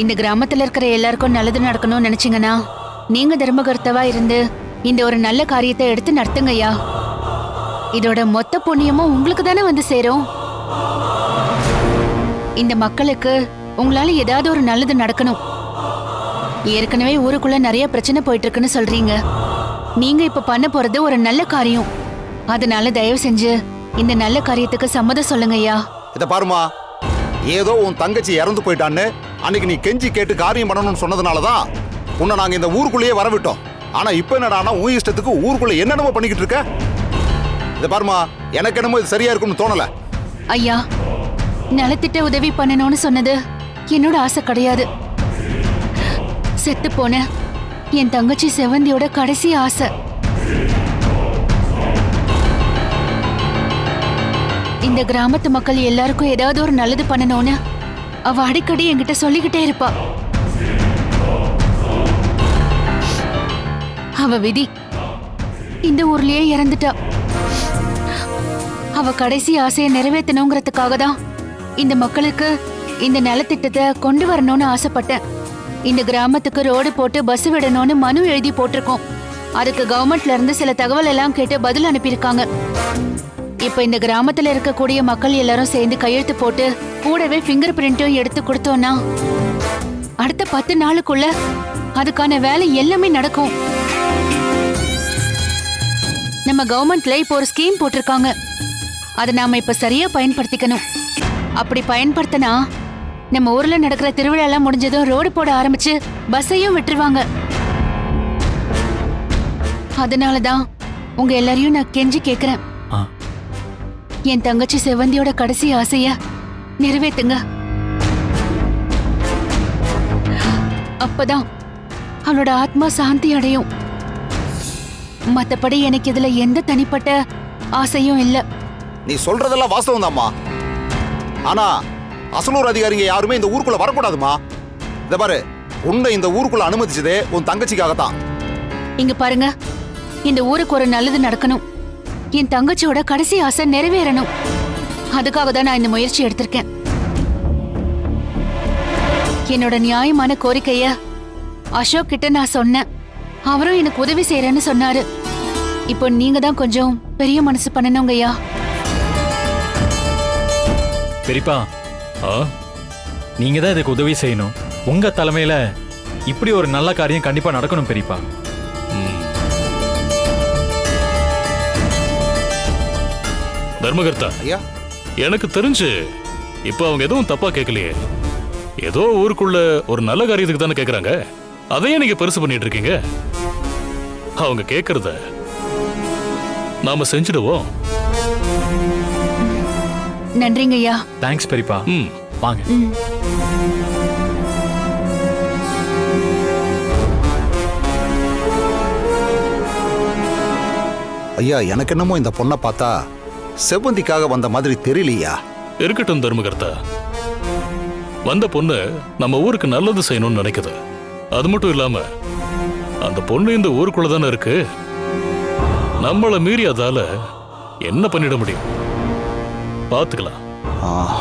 இந்த கிராமத்துல இருக்கிற எல்லாருக்கும் நல்லது நடக்கணும்னு நினைச்சீங்கன்னா நீங்க தர்மகர்த்தவா இருந்து இந்த ஒரு நல்ல காரியத்தை எடுத்து நடத்துங்கய்யா. இதோட மொத்த புண்ணியமும் உங்களுக்கு தானே வந்து சேரும். இந்த மக்களுக்கு உங்களால ஏதாவது ஒரு நல்லது நடக்கணும். ஏற்கனவே ஊருக்குள்ள நிறைய பிரச்சனை போயிட்டு இருக்குன்னு சொல்றீங்க. நீங்க இப்ப பண்ண போறது ஒரு நல்ல காரியம். அதனால தயவு செஞ்சு இந்த நல்ல காரியத்துக்கு சம்மதம் சொல்லுங்க ஐயா இத பாருமா ஏதோ உன் தங்கச்சி இறந்து போயிட்டான்னு அன்னைக்கு நீ கெஞ்சி கேட்டு காரியம் பண்ணணும்னு சொன்னதுனால தான் உன்னை நாங்கள் இந்த ஊருக்குள்ளேயே வரவிட்டோம். ஆனால் இப்போ என்னடானா உன் இஷ்டத்துக்கு ஊருக்குள்ளே என்னென்னமோ பண்ணிக்கிட்டு இருக்க? இதை பாருமா எனக்கு என்னமோ இது சரியா இருக்கும்னு தோணல. ஐயா நலத்திட்ட உதவி பண்ணணும்னு சொன்னது என்னோட ஆசை கிடையாது. செத்து போன என் தங்கச்சி செவந்தியோட கடைசி ஆசை. இந்த கிராமத்து மக்கள் எல்லாருக்கும் ஏதாவது ஒரு நல்லது பண்ணணும்னு அவ அடிக்கடி என்கிட்ட சொல்லிக்கிட்டே இருப்பா. அவ விதி. இந்த ஊர்லயே இறந்துட்டா. அவ கடைசி ஆசையை நிறைவேற்றணுங்கிறதுக்காக தான் இந்த மக்களுக்கு இந்த நலத்திட்டத்தை கொண்டு வரணும்னு ஆசைப்பட்டேன். இந்த கிராமத்துக்கு ரோடு போட்டு பஸ் விடணும்னு மனு எழுதி போட்டிருக்கோம். அதுக்கு கவர்மெண்ட்ல இருந்து சில தகவல் எல்லாம் கேட்டு பதில் அனுப்பியிருக்காங்க. இப்ப இந்த கிராமத்துல இருக்கக்கூடிய மக்கள் எல்லாரும் சேர்ந்து கையெழுத்து போட்டு கூடவே ஃபிங்கர் பிரிண்ட்டும் எடுத்து கொடுத்தோம்னா அடுத்த பத்து நாளுக்குள்ள அதுக்கான வேலை எல்லாமே நடக்கும். நம்ம கவர்மெண்ட்ல இப்போ ஒரு ஸ்கீம் போட்டிருக்காங்க. அதை நாம இப்ப சரியா பயன்படுத்திக்கணும். அப்படி பயன்படுத்தினா நம்ம ஊர்ல நடக்கிற திருவிழா எல்லாம் முடிஞ்சதும் ரோடு போட ஆரம்பிச்சு பஸ்ஸையும் விட்டுருவாங்க. அதனாலதான் உங்க எல்லாரையும் நான் கெஞ்சி கேக்குறேன். என் தங்கச்சி செவந்தியோட கடைசி ஆசைய நிறைவேத்துங்க. அப்பதான் அவளோட ஆத்மா சாந்தி அடையும். மத்தபடி எனக்கு இதுல எந்த தனிப்பட்ட ஆசையும் இல்ல. நீ சொல்றதெல்லாம் வாஸ்தவம் தான்மா ஆனா அசலூர் அதிகாரிங்க யாருமே இந்த ஊருக்குள்ள வரக்கூடாதுமா இத பாரு உன்னை இந்த ஊருக்குள்ள அனுமதிச்சதே உன் தங்கச்சிக்காகத்தான். இங்க பாருங்க இந்த ஊருக்கு ஒரு நல்லது நடக்கணும். என் தங்கச்சியோட கடைசி ஆசை நிறைவேறணும். அதுக்காக தான் நான் இந்த முயற்சி எடுத்திருக்கேன். என்னோட நியாயமான கோரிக்கைய அசோக் கிட்ட நான் சொன்னேன். அவரும் எனக்கு உதவி செய்யறேன்னு சொன்னாரு. இப்போ நீங்க தான் கொஞ்சம் பெரிய மனசு பண்ணணுங்கய்யா பெரியப்பா ஆ? நீங்க தான் இதுக்கு உதவி செய்யணும். உங்க தலைமையில இப்படி ஒரு நல்ல காரியம் கண்டிப்பா நடக்கணும் பெரியப்பா. தர்மகர்த்தா. ஐயா. எனக்கு தெரிஞ்சு இப்போ அவங்க எதுவும் தப்பா கேட்கலையே ஏதோ ஊருக்குள்ள ஒரு நல்ல காரியத்துக்கு தானே கேக்குறாங்க. அதையே நீங்க பெருசு பண்ணிட்டு இருக்கீங்க. அவங்க கேக்குறத நாம செஞ்சிடுவோம். நன்றிங்கய்யா தேங்க்ஸ் பெரியப்பா. ம். வாங்க. ம். ஐயா எனக்கு என்னமோ இந்த பொண்ணை பார்த்தா செவ்வந்திக்காக வந்த மாதிரி தெரியலையா? இருக்கட்டும் தர்மகர்த்தா. வந்த பொண்ணு நம்ம ஊருக்கு நல்லது செய்யணும்னு நினைக்குது. அது மட்டும் இல்லாம அந்த பொண்ணு இந்த ஊருக்குள்ள தானே இருக்கு. நம்மள மீறி அதால என்ன பண்ணிட முடியும்? பாத்துக்கலாம் ஆ